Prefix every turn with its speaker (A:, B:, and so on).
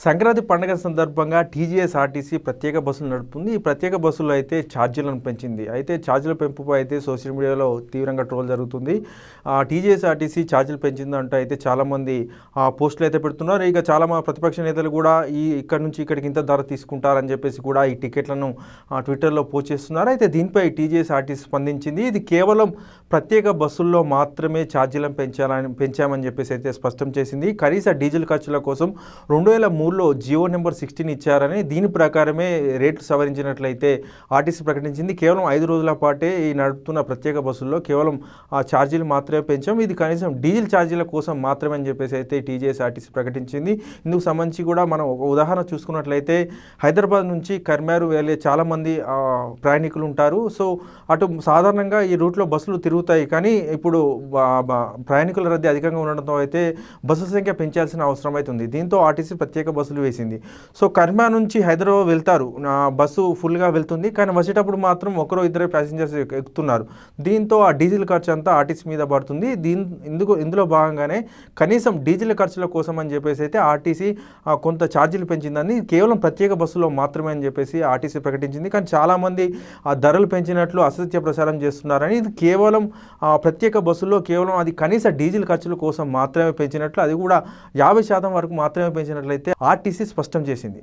A: సంక్రాంతి పండుగ సందర్భంగా TGS RTC ప్రత్యేక బస్సులు నడుపుతుంది. ఈ ప్రత్యేక బస్సులో అయితే ఛార్జీలను పెంచింది. అయితే ఛార్జీల పెంపుపై అయితే సోషల్ మీడియాలో తీవ్రంగా ట్రోల్ జరుగుతుంది. ఆ, టీజీఎస్ ఆర్టీసీ ఛార్జీలు పెంచిందంటూ అయితే చాలామంది ఆ, పోస్టులు అయితే పెడుతున్నారు. ఇక చాలా మా ప్రతిపక్ష నేతలు కూడా ఈ ఇక్కడ నుంచి ఇక్కడికి ఇంత ధర తీసుకుంటారని చెప్పేసి కూడా ఈ టికెట్లను ఆ, ట్విట్టర్లో పోస్ట్ చేస్తున్నారు. అయితే దీనిపై టీజీఎస్ ఆర్టీసీ స్పందించింది. ఇది కేవలం ప్రత్యేక బస్సుల్లో మాత్రమే ఛార్జీలను పెంచాలని పెంచామని చెప్పేసి అయితే స్పష్టం చేసింది. కనీస డీజిల్ ఖర్చుల కోసం రెండు వేల మూడులో జియో నెంబర్ సిక్స్టీన్ ఇచ్చారని దీని ప్రకారమే రేట్లు సవరించినట్లయితే ఆర్టీసీ ప్రకటించింది. కేవలం ఐదు రోజుల పాటే ఈ నడుపుతున్న ప్రత్యేక బస్సుల్లో కేవలం ఆ ఛార్జీలు మాత్రమే పెంచాం. ఇది కనీసం డీజిల్ ఛార్జీల కోసం మాత్రమే అని చెప్పేసి అయితే టీజీఎస్ ఆర్టీసీ ప్రకటించింది. ఇందుకు సంబంధించి కూడా మనం ఒక ఉదాహరణ చూసుకున్నట్లయితే హైదరాబాద్ నుంచి కర్మారు వెళ్ళే చాలామంది ప్రయాణికులు ఉంటారు. సో అటు సాధారణంగా ఈ రూట్లో బస్సులు తిరుగుతాయి. కానీ ఇప్పుడు ప్రయాణికుల రద్దీ అధికంగా ఉండడంతో అయితే బస్సు సంఖ్య పెంచాల్సిన అవసరం అయితే ఉంది. దీంతో ఆర్టీసీ ప్రత్యేక బస్సులు వేసింది. సో కర్మా నుంచి హైదరాబాద్ వెళ్తారు. బస్సు ఫుల్గా వెళ్తుంది. కానీ వచ్చేటప్పుడు మాత్రం ఒకరో ఇద్దరు ప్యాసింజర్స్ ఎక్కుతున్నారు. దీంతో ఆ డీజిల్ ఖర్చు అంతా ఆర్టీసీ మీద పడుతుంది. దీని ఇందుకు ఇందులో భాగంగానే కనీసం డీజిల్ ఖర్చుల కోసం అని చెప్పేసి అయితే ఆర్టీసీ కొంత ఛార్జీలు పెంచిందని కేవలం ప్రత్యేక బస్సులో మాత్రమే అని చెప్పేసి ఆర్టీసీ ప్రకటించింది. కానీ చాలామంది ఆ ధరలు పెంచినట్లు అసత్య ప్రచారం చేస్తున్నారని ఇది కేవలం ఆ, ప్రత్యేక బస్సుల్లో కేవలం అది కనీస డీజిల్ ఖర్చుల కోసం మాత్రమే పెంచినట్లు అది కూడా యాభై శాతం వరకు మాత్రమే పెంచినట్లయితే ఆర్టీసీ స్పష్టం చేసింది.